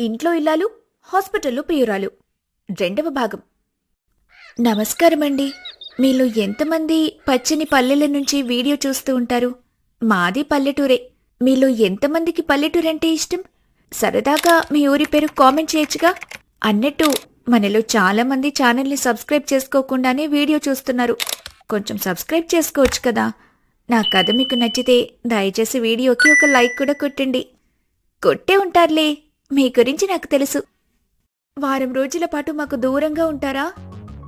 ఇంట్లో ఇల్లాలు హాస్పిటల్లో ప్రియురాలు. రెండవ భాగం. నమస్కారమండి. మీలో ఎంతమంది పచ్చని పల్లెల నుంచి వీడియో చూస్తూ ఉంటారు? మాది పల్లెటూరే. మీలో ఎంతమందికి పల్లెటూరంటే ఇష్టం? సరదాగా మీ ఊరి పేరు కామెంట్ చేయొచ్చుగా. అన్నట్టు మనలో చాలామంది ఛానల్ని సబ్స్క్రైబ్ చేసుకోకుండానే వీడియో చూస్తున్నారు. కొంచెం సబ్స్క్రైబ్ చేసుకోవచ్చు కదా? నా కథ మీకు నచ్చితే దయచేసి వీడియోకి ఒక లైక్ కూడా కొట్టండి. కొట్టే ఉంటారులే. మీ గురించి నాకు తెలుసు. వారం రోజుల పాటు మాకు దూరంగా ఉంటారా?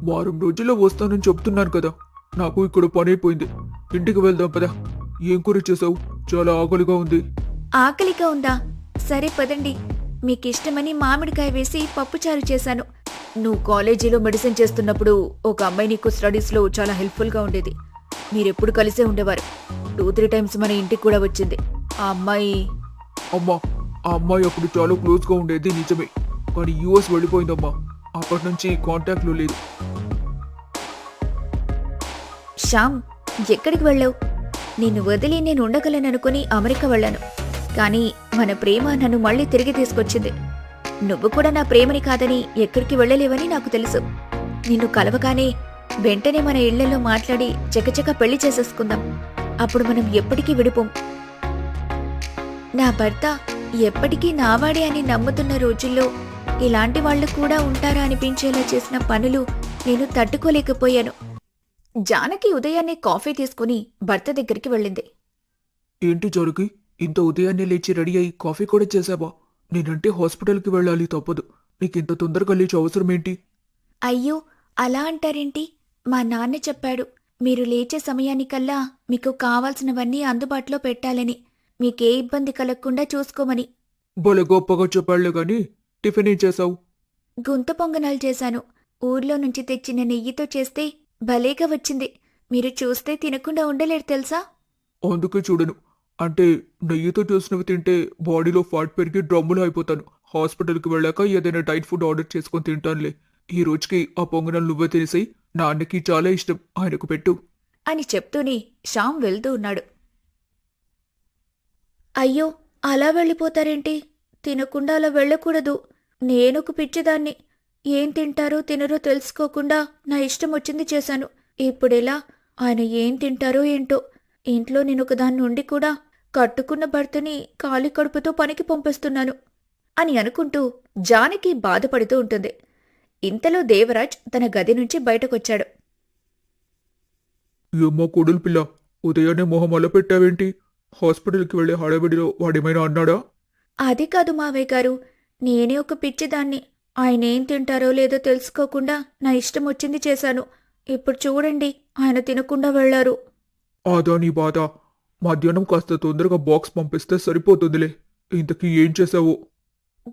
వారం రోజుల్లో వస్తానని చెప్తున్నాను కదా. నాకు ఇక్కడ పని అయిపోయింది. ఇంటికి వెళ్దాం పదా. ఏం కూర చేసావు? చాలా ఆకలిగా ఉంది. ఆకలిగా ఉందా? సరే పదండి. మీకు ఇష్టమని మామిడికాయ వేసి పప్పుచారు చేశాను. నువ్వు కాలేజీలో మెడిసిన్ చేస్తున్నప్పుడు ఒక అమ్మాయి నీకు స్టడీస్లో చాలా హెల్ప్ఫుల్గా ఉండేది. మీరెప్పుడు కలిసే ఉండేవారు. టూ త్రీ టైమ్స్ మన ఇంటికి కూడా వచ్చింది. ఆ అమ్మాయి అమ్మా ఆ అమ్మాయి అప్పుడు చాలా క్లోజ్గా ఉండేది నిజమే. కానీ యూఎస్ వెళ్ళిపోయిందమ్మా. అప్పటి నుంచి కాంటాక్ట్లో లేదు. శ్యామ్ ఎక్కడికి వెళ్ళావు? నిన్ను వదిలి నేను ఉండగలననుకుని అమెరికా వెళ్ళాను. కానీ మన ప్రేమ నన్ను మళ్ళీ తిరిగి తీసుకొచ్చింది. నువ్వు కూడా నా ప్రేమని కాదని ఎక్కడికి వెళ్ళలేవని నాకు తెలుసు. నిన్ను కలవగానే వెంటనే మన ఇళ్ళలో మాట్లాడి చకచక పెళ్ళి చేసేసుకుందాం. అప్పుడు మనం ఎప్పటికీ విడిపోం. నా భర్త ఎప్పటికీ నావాడే అని నమ్ముతున్న రోజుల్లో ఇలాంటి వాళ్ళు కూడా ఉంటారా అనిపించేలా చేసిన పనులు నేను తట్టుకోలేకపోయాను. జానకి ఉదయాన్నే కాఫీ తీసుకుని భర్త దగ్గరికి వెళ్ళింది. ఏంటి జరుకి ఇంత ఉదయాన్నే లేచి రెడీ అయి కాఫీ కూడా చేసావా నేనంటే హాస్పిటల్కి వెళ్ళాలి తప్పదు. నీకు ఇంత తొందరగా లేచి అవసరం ఏంటి అయ్యో అలా అంటారేంటి? మా నాన్న చెప్పాడు మీరు లేచే సమయానికల్లా మీకు కావాల్సినవన్నీ అందుబాటులో పెట్టాలని. మీకే ఇబ్బంది కలగకుండా చూసుకోమని. భలే గొప్పగా చెప్పాళ్ళే గాని టిఫిన్ ఏం చేసావు గుంత పొంగనాలు చేశాను. ఊర్లో నుంచి తెచ్చిన నెయ్యితో చేస్తే భలేగా వచ్చింది. మీరు చూస్తే తినకుండా ఉండలేరు తెలుసా? అందుకే చూడను. అంటే నెయ్యితో చేసినవి తింటే బాడీలో ఫ్యాట్ పెరిగి డ్రమ్ములు అయిపోతాను. హాస్పిటల్కి వెళ్ళాక ఏదైనా డైట్ ఫుడ్ ఆర్డర్ చేసుకొని తింటానులే. ఈ రోజుకి ఆ పొంగనాలు నువ్వే తినేసి నాన్నకి చాలా ఇష్టం. ఆయనకు పెట్టు. అని చెప్తూనే శ్యామ్ వెళ్తూ ఉన్నాడు. అయ్యో అలా వెళ్ళిపోతారేంటి? తినకుండా అలా వెళ్ళకూడదు. నేనొక పిచ్చిదాన్ని. ఏం తింటారో తినరో తెలుసుకోకుండా నా ఇష్టం వచ్చింది చేశాను. ఇప్పుడెలా? ఆయన ఏం తింటారో ఏంటో? ఇంట్లో నేనొక దాన్ని ఉండి కూడా కట్టుకున్న భర్తని ఖాళీ కడుపుతో పనికి పంపిస్తున్నాను అని అనుకుంటూ జానకి బాధపడుతూ ఉంటుంది. ఇంతలో దేవరాజ్ తన గది నుంచి బయటకొచ్చాడు. ఏమ్మా కొడులు పిల్ల ఉదయాన్నే మొహం అలా పెట్టావేంటి? హాస్పిటల్కి వెళ్ళే హడావిడిలో వాడేమైనా అన్నాడా? అది కాదు మావయ్య గారు. నేనే ఒక పిచ్చిదాన్ని. ఆయన ఏం తింటారో లేదో తెలుసుకోకుండా నా ఇష్టం వచ్చింది చేశాను. ఇప్పుడు చూడండి ఆయన తినకుండా వెళ్ళారు ఆదా నీ బాధ. మధ్యాహ్నం కాస్త తొందరగా బాక్స్ పంపిస్తే సరిపోతుందిలే. ఇంతకీ ఏం చేసావు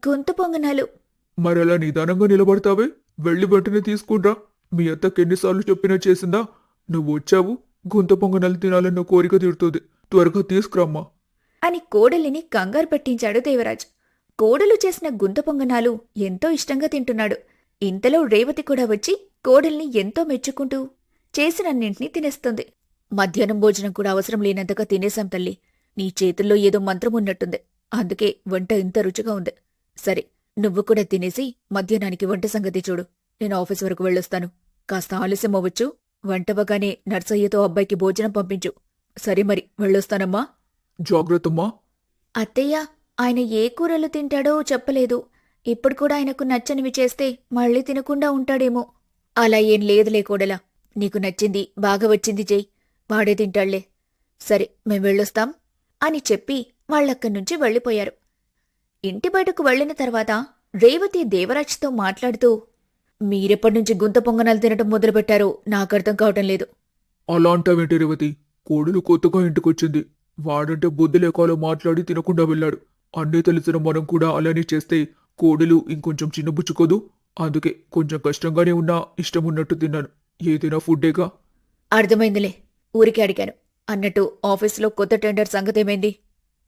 గొంతు పొంగనాలు. మరలా నిదానంగా నిలబడతావే? వెళ్ళి వెంటనే తీసుకుండ్రా. మీ అత్తకి ఎన్నిసార్లు చెప్పినా చేసిందా? నువ్వు వచ్చావు గుంత పొంగనాలు తినాలన్న కోరిక తీరుతుంది. త్వరగా తీసుకురామ్మా. అని కోడలిని కంగారు పెట్టించాడు దేవరాజ్. కోడలు చేసిన గుంత పొంగనాలు ఎంతో ఇష్టంగా తింటున్నాడు. ఇంతలో రేవతి కూడా వచ్చి కోడల్ని ఎంతో మెచ్చుకుంటూ చేసినన్నింటినీ తినేస్తుంది. మధ్యాహ్నం భోజనం కూడా అవసరం లేనంతగా తినేశాం తల్లి. నీ చేతుల్లో ఏదో మంత్రం ఉన్నట్టుంది. అందుకే వంట ఇంత రుచిగా ఉంది. సరే నువ్వు కూడా తినేసి మధ్యాహ్నానికి వంట సంగతి చూడు. నేను ఆఫీస్ వరకు వెళ్ళొస్తాను. కాస్త ఆలస్యం అవ్వచ్చు వంటవగానే నర్సయ్యతో అబ్బాయికి భోజనం పంపించు. సరే మరి వెళ్ళొస్తానమ్మా. జాగ్రత్తమ్మా. అత్తయ్య ఆయన ఏ కూరలు తింటాడో చెప్పలేదు. ఇప్పుడు కూడా ఆయనకు నచ్చనివి చేస్తే మళ్ళీ తినకుండా ఉంటాడేమో. అలా ఏం లేదులే కోడలా. నీకు నచ్చింది బాగా వచ్చింది చెయ్యి. వాడే తింటాళ్ళే. సరే మేం వెళ్ళొస్తాం అని చెప్పి వాళ్ళక్కడి నుంచి వెళ్ళిపోయారు. ఇంటి బయటకు వెళ్ళిన తర్వాత రేవతి దేవరాజ్తో మాట్లాడుతూ మీరెప్పటినుంచి గుంత పొంగనాలు తినటం మొదలుపెట్టారో నాకు అర్థం కావటం లేదు. అలా అంటావేంటి రేవతి? కోడలు కొత్తగా ఇంటికొచ్చింది. వాడంటే బుద్ధి లేకాలో మాట్లాడి తినకుండా వెళ్ళాడు. అన్నీ తెలిసిన మనం కూడా అలానే చేస్తే కోడలు ఇంకొంచెం చిన్నబుచ్చుకోదు అందుకే కొంచెం కష్టంగానే ఉన్నా ఇష్టం ఉన్నట్టు తిన్నాను. ఏదైనా ఫుడ్డేగా? అర్థమైందిలే. ఊరికే అడిగాను. అన్నట్టు ఆఫీసులో కొత్త టెండర్ సంగతేమైంది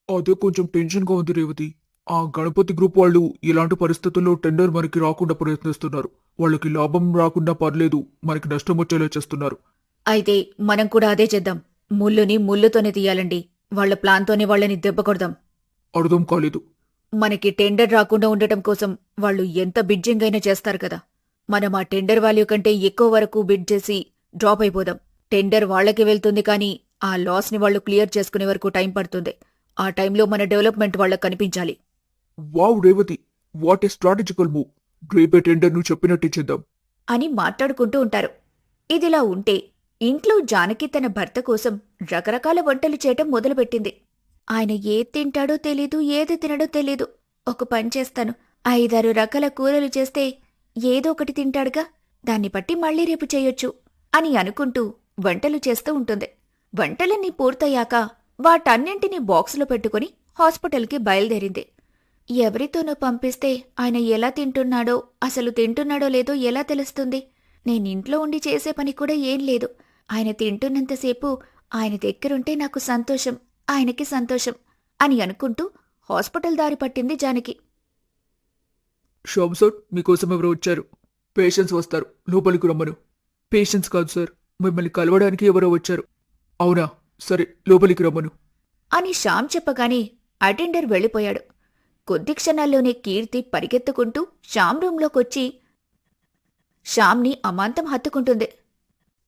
అదే కొంచెం టెన్షన్గా ఉంది రేవతి. ఆ గణపతి గ్రూప్ వాళ్ళు ఇలాంటి పరిస్థితుల్లో టెండర్ మనకి రాకుండా ప్రయత్నిస్తున్నారు. వాళ్ళకి లాభం రాకుండా పర్లేదు మనకి నష్టం వచ్చేలా చేస్తున్నారు. అయితే మనం కూడా అదే చేద్దాం. ముల్లుని ముల్లుతోనే తీయాలండి. వాళ్ళ ప్లాన్తోనే వాళ్ళని దెబ్బ కొడదాం. అర్థం కాలేదు. మనకి టెండర్ రాకుండా ఉండటం కోసం వాళ్ళు ఎంత బిడ్జింగ్ అయినా చేస్తారు కదా. మనం ఆ టెండర్ వాల్యూ కంటే ఎక్కువ వరకు బిడ్ చేసి డ్రాప్ అయిపోదాం. టెండర్ వాళ్ళకి వెళ్తుంది కానీ ఆ లాస్ని వాళ్ళు క్లియర్ చేసుకునే వరకు టైం పడుతుంది. ఆ టైంలో మన డెవలప్మెంట్ వాళ్ళకి కనిపించాలి. Wow Revathi! What a strategical move! రేపే టెండర్ నువ్వు చెప్పినట్టే చేద్దాం. అని మాట్లాడుకుంటూ ఉంటారు. ఇదిలా ఉంటే ఇంట్లో జానకి తన భర్త కోసం రకరకాల వంటలు చేయటం మొదలుపెట్టింది. ఆయన ఏది తింటాడో తెలీదు ఏది తినడో తెలీదు. ఒక పని చేస్తాను. ఐదారు రకాల కూరలు చేస్తే ఏదో ఒకటి తింటాడుగా. దాన్ని బట్టి మళ్ళీ రేపు చేయొచ్చు అని అనుకుంటూ వంటలు చేస్తూ ఉంటుంది. వంటలన్నీ పూర్తయ్యాక వాటన్నింటినీ బాక్సులో పెట్టుకుని హాస్పిటల్కి బయలుదేరింది. ఎవరితోనో పంపిస్తే ఆయన ఎలా తింటున్నాడో అసలు తింటున్నాడో లేదో ఎలా తెలుస్తుంది? నేనింట్లో ఉండి చేసే పని కూడా ఏం లేదు. ఆయన తింటున్నంతసేపు ఆయన దగ్గరుంటే నాకు సంతోషం ఆయనకి సంతోషం అని అనుకుంటూ హాస్పిటల్ దారి పట్టింది జానకి. సార్ మీకోసం ఎవరో వచ్చారు. పేషెంట్స్ వస్తారు. లోపలికి రమ్మను. పేషెంట్స్ కాదు సార్ మిమ్మల్ని కలవడానికి ఎవరో వచ్చారు. అవునా? సరే లోపలికి రమ్మను. అని శ్యామ్ చెప్పగానే అటెండర్ వెళ్ళిపోయాడు. కొద్ది క్షణాల్లోనే కీర్తి పరిగెత్తుకుంటూ శ్యామ్ రూంలోకొచ్చి శ్యామ్ని అమాంతం హత్తుకుంటుంది.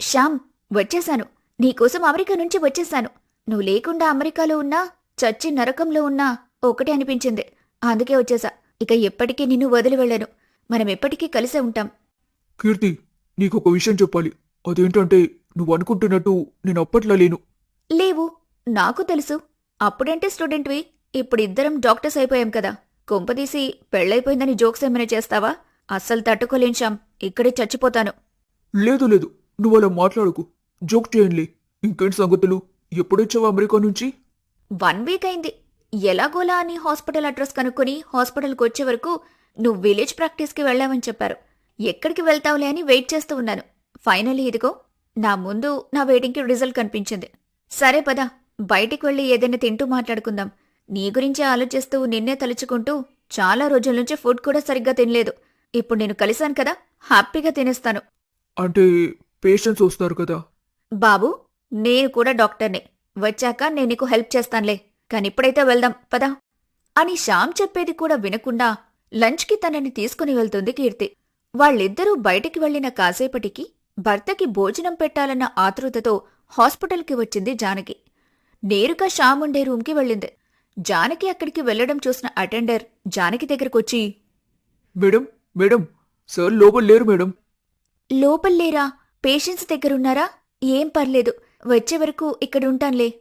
శ్యామ్ వచ్చేశాను. నీకోసం అమెరికా నుంచి వచ్చేశాను. నువ్వు లేకుండా అమెరికాలో ఉన్నా చచ్చి నరకంలో ఉన్నా ఒకటే అనిపించింది. అందుకే వచ్చేసా. ఇక ఎప్పటికీ నిన్ను వదిలి వెళ్ళను. మనం ఎప్పటికీ కలిసే ఉంటాం. కీర్తి నీకు ఒక విషయం చెప్పాలి. అదేంటంటే నువ్వు అనుకుంటున్నట్టు నేను అప్పట్లో లేను. లేవు. నాకు తెలుసు. అప్పుడంటే స్టూడెంట్వి. ఇప్పుడు ఇద్దరం డాక్టర్స్ అయిపోయాం కదా. కొంపదీసి పెళ్ళైపోయిందని జోక్స్ ఏమైనా చేస్తావా? అస్సలు తట్టుకోలేం శ్యామ్ ఇక్కడే చచ్చిపోతాను. లేదు లేదు. నువ్వు అలా మాట్లాడకు. జోక్ చేయండి. ఇంకేంటి సంగతులు? ఎప్పుడొచ్చావు అమెరికా నుంచి? వన్ వీక్ అయింది. ఎలాగోలా అని హాస్పిటల్ అడ్రస్ కనుక్కొని హాస్పిటల్కి వచ్చే వరకు నువ్వు విలేజ్ ప్రాక్టీస్కి వెళ్ళావని చెప్పారు. ఎక్కడికి వెళ్తావులే అని వెయిట్ చేస్తూ ఉన్నాను. ఫైనల్లీ ఇదిగో నా ముందు నా వెయిటింగ్కి రిజల్ట్ కనిపించింది. సరే పద బయటికి వెళ్ళి ఏదైనా తింటూ మాట్లాడుకుందాం. నీ గురించే ఆలోచిస్తూ నిన్నే తలుచుకుంటూ చాలా రోజుల నుంచి ఫుడ్ కూడా సరిగ్గా తినలేదు. ఇప్పుడు నేను కలిశాను కదా హ్యాపీగా తినేస్తాను. అంటే పేషెంట్స్ వస్తారు కదా. బాబు నేను కూడా డాక్టర్నే. వచ్చాక నేను నీకు హెల్ప్ చేస్తానులే. కానీ ఇప్పుడైతే వెళ్దాం పదా. అని శ్యామ్ చెప్పేది కూడా వినకుండా లంచ్కి తనని తీసుకుని వెళ్తుంది కీర్తి. వాళ్ళిద్దరూ బయటికి వెళ్ళిన కాసేపటికి భర్తకి భోజనం పెట్టాలన్న ఆతృతతో హాస్పిటల్కి వచ్చింది జానకి. నేరుగా శ్యామ్ ఉండే రూమ్కి వెళ్ళింది. జానకి అక్కడికి వెళ్ళడం చూసిన అటెండర్ జానకి దగ్గరకొచ్చి మేడం మేడం సార్ లోపల లేరు మేడం. లోపల్లేరా పేషెంట్స్ దగ్గరున్నారా? ఏం పర్లేదు. వచ్చే వరకు ఇక్కడుంటాన్లే.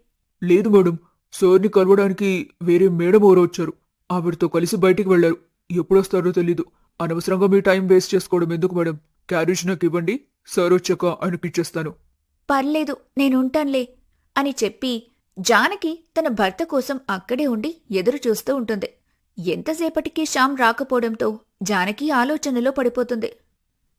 లేదు మేడం. సార్ని కలవడానికి వేరే మేడం ఎవరో వచ్చారు. ఆవిడతో కలిసి బయటికి వెళ్ళారు ఎప్పుడొస్తారో తెలీదు. అనవసరంగా మీ టైం వేస్ట్ చేసుకోవడం ఎందుకు మేడం? క్యారేజ్ నాకు ఇవ్వండి. సార్ వచ్చాక ఆయనకి ఇచ్చేస్తాను. పర్లేదు నేనుంటాన్లే అని చెప్పి జానకి తన భర్త కోసం అక్కడే ఉండి ఎదురు చూస్తూ ఉంటుంది. ఎంతసేపటికి శ్యామ్ రాకపోవడంతో జానకి ఆలోచనలో పడిపోతుంది.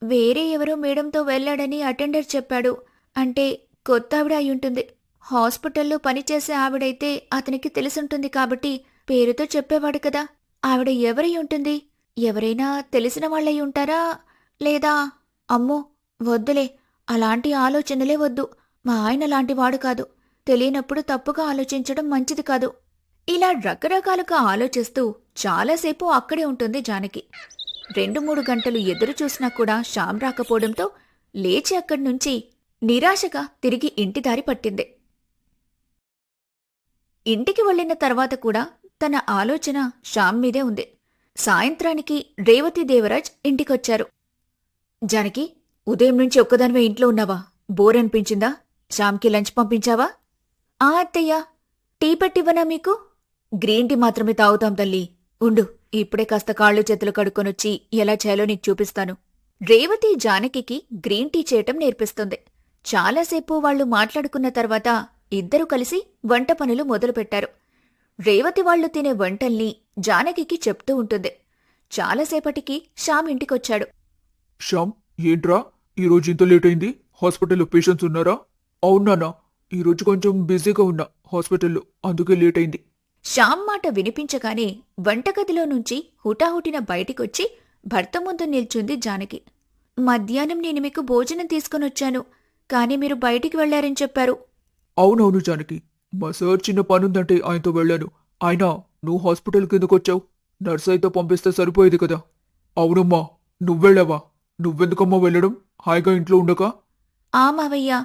వేరే ఎవరో మేడంతో వెళ్ళాడని అటెండర్ చెప్పాడు. అంటే కొత్త ఆవిడ అయి హాస్పిటల్లో పనిచేసే ఆవిడైతే అతనికి తెలిసుంటుంది కాబట్టి పేరుతో చెప్పేవాడు కదా. ఆవిడ ఎవరై ఉంటుంది? ఎవరైనా తెలిసిన వాళ్ళై ఉంటారా? లేదా అమ్మో వద్దులే. అలాంటి ఆలోచనలే వద్దు. మా ఆయన లాంటి వాడు కాదు. తెలియనప్పుడు తప్పుగా ఆలోచించడం మంచిది కాదు. ఇలా రకరకాలుగా ఆలోచిస్తూ చాలాసేపు అక్కడే ఉంటుంది జానకి. రెండు మూడు గంటలు ఎదురు చూసినా కూడా శ్యామ్ రాకపోవడంతో లేచి అక్కడి నుంచి నిరాశగా తిరిగి ఇంటి దారి పట్టింది. ఇంటికి వెళ్ళిన తర్వాత కూడా తన ఆలోచన శ్యామ్ మీదే ఉంది. సాయంత్రానికి రేవతి దేవరాజ్ ఇంటికొచ్చారు. జానకి ఉదయం నుంచి ఒక్కదానివే ఇంట్లో ఉన్నావా? బోర్ అనిపించిందా? శ్యామ్కి లంచ్ పంపించావా? ఆ అత్తయ్య టీ పెట్టివ్వనా మీకు? గ్రీన్ టీ మాత్రమే తాగుతాం తల్లి. ఉండు ఇప్పుడే కాస్త కాళ్ళు చేతులు కడుక్కొనొచ్చి ఎలా చేయాలో నీకు చూపిస్తాను. రేవతి జానకికి గ్రీన్ టీ చేయటం నేర్పిస్తుంది. చాలాసేపు వాళ్ళు మాట్లాడుకున్న తర్వాత ఇద్దరూ కలిసి వంట పనులు మొదలుపెట్టారు. రేవతి వాళ్ళు తినే వంటల్ని జానకికి చెప్తూ ఉంటుంది. చాలాసేపటికి శ్యామ్ ఇంటికొచ్చాడు. శ్యామ్ ఏంట్రా? ఈరోజు ఇంత లేట్ అయింది? హాస్పిటల్లో పేషెంట్స్ ఉన్నారా? అవునానా ఈరోజు కొంచెం బిజీగా ఉన్నా హాస్పిటల్లో అందుకే లేట్ అయింది. శ్యామ్ మాట వినిపించగానే వంటగదిలో నుంచి హుటాహుటిన బయటికొచ్చి భర్త ముందు నిల్చుంది జానకి. మధ్యాహ్నం నేను మీకు భోజనం తీసుకునొచ్చాను కానీ మీరు బయటికి వెళ్ళారని చెప్పారు. అవునవును జానకి. మా సార్ చిన్న పనుందంటే ఆయనతో వెళ్ళాను. ఆయన నువ్వు హాస్పిటల్కి ఎందుకు వచ్చావు నర్సైతో పంపిస్తే సరిపోయేది కదా. అవునమ్మా నువ్వెళ్ళావా? నువ్వెందుకమ్మా వెళ్ళడం? హాయిగా ఇంట్లో ఉండక? ఆ మావయ్య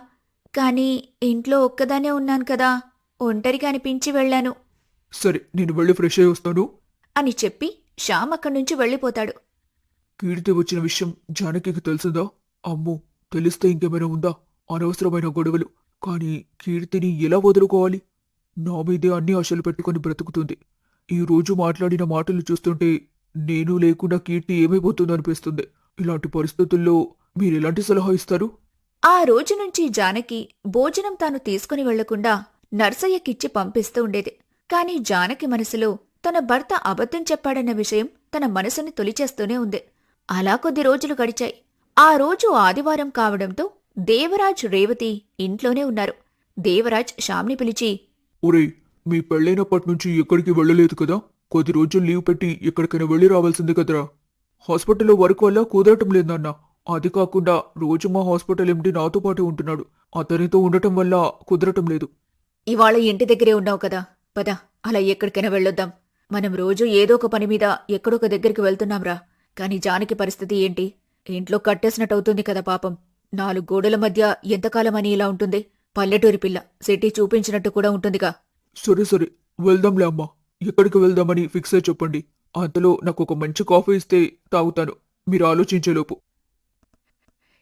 కానీ ఇంట్లో ఒక్కదానే ఉన్నాను కదా. ఒంటరిగా అనిపించి వెళ్ళాను. సరే నేను వెళ్ళి ఫ్రెష్ అయ్యి వస్తాను. అని చెప్పి శ్యామ్ అక్కడి నుంచి వెళ్ళిపోతాడు. కీర్తి వచ్చిన విషయం జానకికి తెలిసిందా? అమ్మో తెలిస్తే ఇంకేమైనా ఉందా? అనవసరమైన గొడవలు. కానీ కీర్తిని ఎలా వదులుకోవాలి? నా మీదే అన్ని ఆశలు పెట్టుకుని బ్రతుకుతుంది. ఈ రోజు మాట్లాడిన మాటలు చూస్తుంటే నేను లేకుండా కీర్తి ఏమైపోతుందో అనిపిస్తుంది. ఇలాంటి పరిస్థితుల్లో మీరు ఎలాంటి సలహా ఇస్తారు? ఆ రోజు నుంచి జానకి భోజనం తాను తీసుకుని వెళ్ళకుండా నర్సయ్యకిచ్చి పంపిస్తూ ఉండేది. కాని జానకి మనసులో తన భర్త అబద్ధం చెప్పాడన్న విషయం తన మనసుని తొలిచేస్తూనే ఉంది. అలా కొద్ది రోజులు గడిచాయి. ఆ రోజు ఆదివారం కావడంతో దేవరాజ్ రేవతి ఇంట్లోనే ఉన్నారు. దేవరాజ్ శ్యామ్ని పిలిచి ఒరేయ్ మీ పెళ్ళైనప్పటి నుంచి ఎక్కడికి వెళ్ళలేదు కదా? కొద్ది రోజులు లీవ్ పెట్టి ఎక్కడికైనా వెళ్ళి రావాల్సింది కదరా? హాస్పిటల్లో వర్క్ వల్ల కుదరటం లేదన్న అది కాకుండా రోజు మా హాస్పిటల్ ఎండి నాతో పాటు ఉంటున్నాడు. అతనితో ఉండటం వల్ల కుదరటం లేదు. ఇవాళ ఇంటి దగ్గరే ఉన్నావు కదా? పద అలా ఎక్కడికైనా వెళ్ళొద్దాం. మనం రోజు ఏదో ఒక పని మీద ఎక్కడొక దగ్గరికి వెళ్తున్నాంరా. కాని జానకి పరిస్థితి ఏంటి? ఇంట్లో కట్టేసినట్టవుతుంది కదా పాపం. నాలుగు గోడల మధ్య ఎంతకాలం అని ఇలా ఉంటుంది? పల్లెటూరి పిల్ల సిటీ చూపించినట్టు కూడా ఉంటుందిగా. సరే సరే వెళ్దాంలే అమ్మా. ఎక్కడికి వెళ్దామని ఫిక్స్ అయి చెప్పండి. అంతలో నాకు ఒక మంచి కాఫీ ఇస్తే తాగుతాను. మీరు ఆలోచించేలోపు.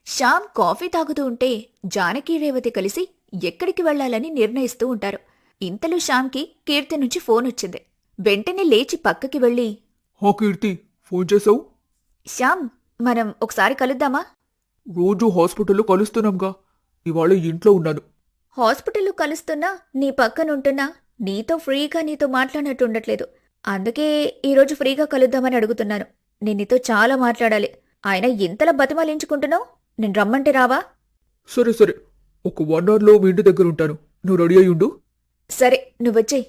శ్యామ్ కాఫీ తాగుతూ ఉంటే జానకి రేవతి కలిసి ఎక్కడికి వెళ్ళాలని నిర్ణయిస్తూ ఉంటారు. ఇంతలో శ్యామ్కి కీర్తి నుంచి ఫోన్ వచ్చింది. వెంటనే లేచి పక్కకి వెళ్ళి హా కీర్తి ఫోన్ చేసావు? శ్యామ్ మనం ఒకసారి కలుద్దామా? రోజు హాస్పిటల్లో కలుస్తున్నాంగా. ఇవాళ ఇంట్లో ఉన్నాను. హాస్పిటల్లో కలుస్తున్నా నీ పక్కనుంటున్నా నీతో ఫ్రీగా నీతో మాట్లాడినట్టు ఉండట్లేదు. అందుకే ఈరోజు ఫ్రీగా కలుద్దామని అడుగుతున్నాను. నేను నీతో చాలా మాట్లాడాలి. ఆయన ఇంతలా బతిమాలించుకుంటున్నావు? నేను రమ్మంటే రావా? సరే సరే. ఒక వన్ అవర్లో మీ ఇంటి దగ్గర ఉంటాను. నువ్వు రెడీ అయి ఉండు సరే నువ్వొచ్చేయ్.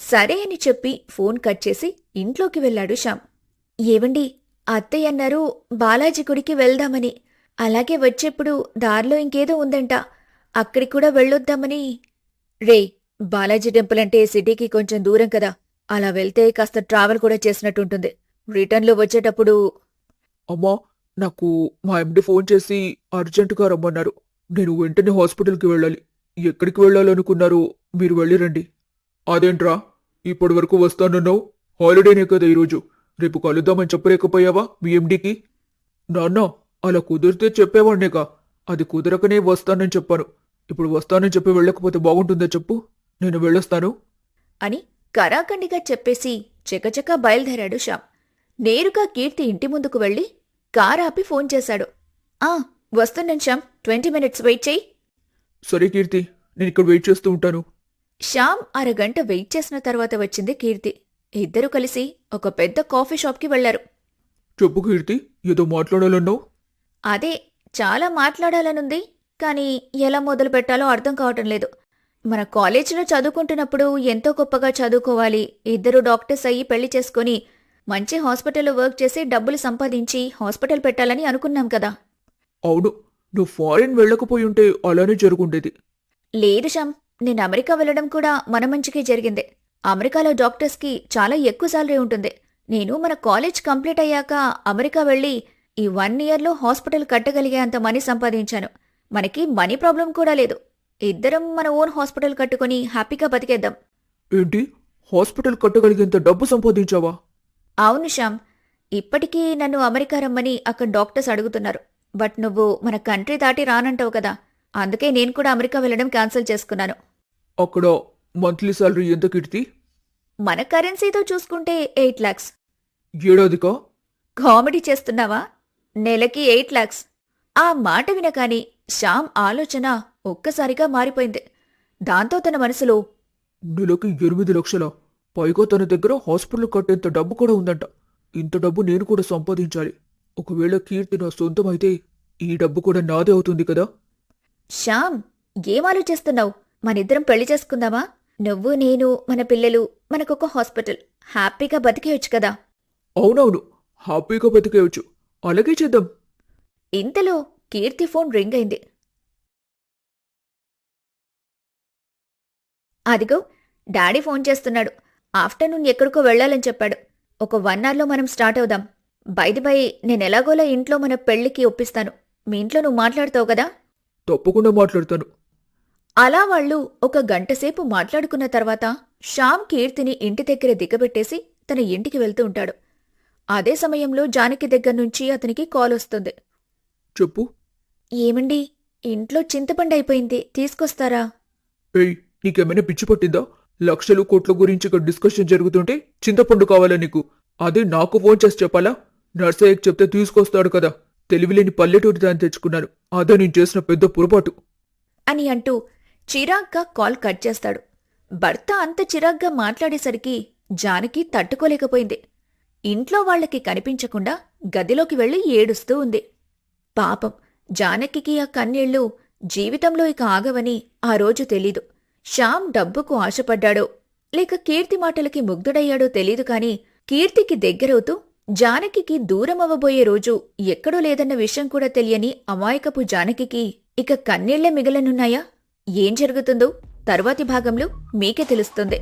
సరే అని చెప్పి ఫోన్ కట్ చేసి ఇంట్లోకి వెళ్ళాడు శ్యామ్. ఏవండి అత్తయ్య అన్నారు బాలాజీ గుడికి వెళ్దామని. అలాగే వచ్చేప్పుడు దారిలో ఇంకేదో ఉందంట. అక్కడికి కూడా వెళ్ళొద్దామని. రే బాలాజీ టెంపుల్ అంటే సిటీకి కొంచెం దూరం కదా. అలా వెళ్తే కాస్త ట్రావెల్ కూడా చేసినట్టుంటుంది. రిటర్న్లో వచ్చేటప్పుడు అమ్మా నాకు మా ఎండి ఫోన్ చేసి అర్జెంటుగా రమ్మన్నారు. నేను వెంటనే హాస్పిటల్కి వెళ్ళాలి. ఎక్కడికి వెళ్ళాలనుకున్నారో? మీరు వెళ్ళిరండి అదేంట్రా? ఇప్పటి వరకు వస్తానన్నావు? హాలిడేనే కదా ఈరోజు. రేపు కలుద్దామని చెప్పలేకపోయావా మీ ఎండికి నాన్న అలా కుదిరితే చెప్పేవాడినేగా. అది కుదరకనే వస్తానని చెప్పాను. ఇప్పుడు వస్తానని చెప్పి వెళ్ళకపోతే బాగుంటుందా చెప్పు? నేను వెళ్ళొస్తాను. అని కరాఖండిగా చెప్పేసి చకచకా బయలుదేరాడు శ్యామ్. నేరుగా కీర్తి ఇంటి ముందుకు వెళ్ళి కారాపి ఫోన్ చేశాడు. ఆ వస్తున్నాను శ్యామ్. ట్వంటీ మినిట్స్ వెయిట్ చేయి. సరే కీర్తి నేను ఇక్కడ వెయిట్ చేస్తూ ఉంటాను. శ్యామ్ అరగంట వెయిట్ చేసిన తర్వాత వచ్చింది కీర్తి. ఇద్దరూ కలిసి ఒక పెద్ద కాఫీ షాప్కి వెళ్ళారు చెప్పు కీర్తి ఏదో మాట్లాడాలన్నావు? అదే చాలా మాట్లాడాలనుంది కానీ ఎలా మొదలు పెట్టాలో అర్థం కావటం లేదు. మన కాలేజీలో చదువుకుంటున్నప్పుడు ఎంతో గొప్పగా చదువుకోవాలి ఇద్దరు డాక్టర్స్ అయ్యి పెళ్ళి చేసుకొని మంచి హాస్పిటల్లో వర్క్ చేసి డబ్బులు సంపాదించి హాస్పిటల్ పెట్టాలని అనుకున్నాం కదా. అవును నువ్వు ఫారిన్ వెళ్ళకపోయి ఉంటే అలానే జరుగుండేది. లేదు శ్యామ్ నేను అమెరికా వెళ్ళడం కూడా మన మంచికే జరిగింది. అమెరికాలో డాక్టర్స్కి చాలా ఎక్కువ సాలరీ ఉంటుంది. నేను మన కాలేజ్ కంప్లీట్ అయ్యాక అమెరికా వెళ్ళి ఈ వన్ ఇయర్లో హాస్పిటల్ కట్టగలిగే అంత మనీ సంపాదించాను. మనకి మనీ ప్రాబ్లం కూడా లేదు. ఇద్దరం మన ఓన్ హాస్పిటల్ కట్టుకొని హ్యాపీగా బతికేద్దాం. ఏంటి? హాస్పిటల్ కట్టగలిగేంత డబ్బు సంపాదించావా? అవును శ్యామ్ ఇప్పటికీ నన్ను అమెరికా రమ్మని అక్కడ డాక్టర్స్ అడుగుతున్నారు. బట్ నువ్వు మన కంట్రీ దాటి రానంటావు కదా. అందుకే నేను కూడా అమెరికా వెళ్ళడం క్యాన్సిల్ చేసుకున్నాను. అక్కడ మంత్లీ శాలరీ ఎంత కీర్తి? మన కరెన్సీతో చూసుకుంటే ఎయిట్ లాక్స్. ఏడాదికా? కామెడీ చేస్తున్నావా? నెలకి ఎయిట్ లాక్స్. ఆ మాట వినగాని శ్యామ్ ఆలోచన ఒక్కసారిగా మారిపోయింది. దాంతో తన మనసులో నెలకి ఎనిమిది లక్షల? పైగా తన దగ్గర హాస్పిటల్ కట్టేంత డబ్బు కూడా ఉందంట. ఇంత డబ్బు నేను కూడా సంపాదించాలి. ఒకవేళ కీర్తి నా సొంతం అయితే ఈ డబ్బు కూడా నాదే అవుతుంది కదా? శ్యామ్ ఏం ఆలోచిస్తున్నావు? మనిద్దరం పెళ్ళి చేసుకుందామా? నువ్వు నేను మన పిల్లలు మనకొక హాస్పిటల్. హ్యాపీగా బతికేయొచ్చు కదా? అవునవును హ్యాపీగా బతికేయచ్చు. అలాగే చేద్దాం. ఇంతలో కీర్తి ఫోన్ రింగ్ అయింది. అదిగో డాడీ ఫోన్ చేస్తున్నాడు. ఆఫ్టర్నూన్ ఎక్కడికో వెళ్ళాలని చెప్పాడు. ఒక వన్ అవర్లో మనం స్టార్ట్ అవుదాం. బై నేను ఎలాగోలా ఇంట్లో మన పెళ్ళికి ఒప్పిస్తాను. మీ ఇంట్లో నువ్వు మాట్లాడుతావు కదా? తప్పకుండా మాట్లాడతాను. అలా వాళ్ళు ఒక గంటసేపు మాట్లాడుకున్న తర్వాత శ్యామ్ కీర్తిని ఇంటి దగ్గర దిగబెట్టేసి తన ఇంటికి వెళ్తూ ఉంటాడు. అదే సమయంలో జానకి దగ్గర నుంచి అతనికి కాల్ వస్తుంది. చెప్పు. ఏమండి? ఇంట్లో చింతపండు అయిపోయింది. తీసుకొస్తారా? ఏయ్ నీకేమైనా పిచ్చి పట్టిందా? లక్షలు కోట్ల గురించి ఇక్కడ డిస్కషన్ జరుగుతుంటే చింతపండు కావాలా నీకు? అదే నాకు ఫోన్ చేసి చెప్పాలా? నర్సయ్యకి చెప్తే తీసుకొస్తాడు కదా. తెలివిలేని పల్లెటూరి దాన్ని తెచ్చుకున్నాను. అదే నేను చేసిన పెద్ద పొరపాటు. అని అంటూ చిరాగ్గా కాల్ కట్ చేస్తాడు. భర్త అంత చిరాగ్గా మాట్లాడేసరికి జానకి తట్టుకోలేకపోయింది. ఇంట్లో వాళ్ళకి కనిపించకుండా గదిలోకి వెళ్ళి ఏడుస్తూ ఉంది. పాపం జానకికి ఆ కన్నీళ్ళు జీవితంలో ఇక ఆగవని ఆ రోజు తెలీదు. శ్యామ్ డబ్బుకు ఆశపడ్డాడో లేక కీర్తి మాటలకి ముగ్ధుడయ్యాడో తెలీదు కాని కీర్తికి దగ్గరవుతూ జానకికి దూరమవ్వబోయే రోజు ఎక్కడో లేదన్న విషయం కూడా తెలియని అమాయకపు జానకికి ఇక కన్నీళ్ళే మిగలనున్నాయా? ఏం జరుగుతుందో తర్వాతి భాగంలో మీకే తెలుస్తుంది.